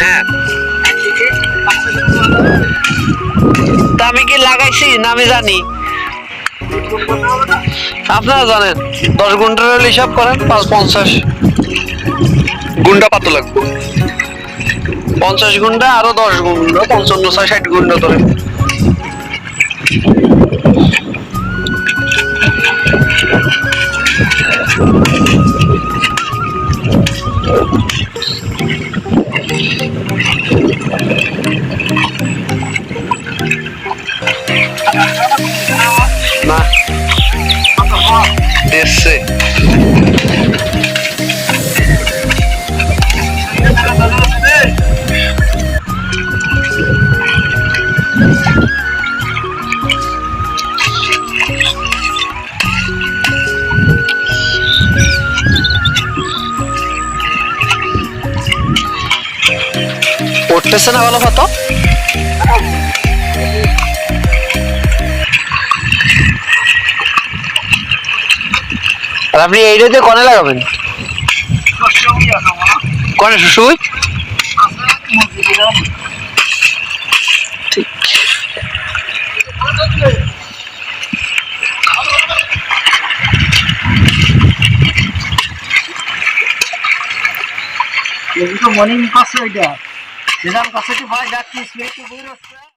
হ্যাঁ তা আমি কি লাগাইছি না আমি জানি। আপনারা জানেন দশ হলে হিসাব করেন পাঁচ পঞ্চাশ। গুন্ডা পাতো লাগবো পঞ্চাশ ঘণ্টা আরও দশ ঘণ্টা পঞ্চান্ন ছয় ষাট ঘণ্টা ধরে না। এসছে পড়তেছে না ভালো কত আর আপনি এইটাতে কনে লাগাবেন? কনে শুশুই ঠিক মর্নিং কাছে ওইটা সেরকম কাছে তো ভাই যাচ্ছি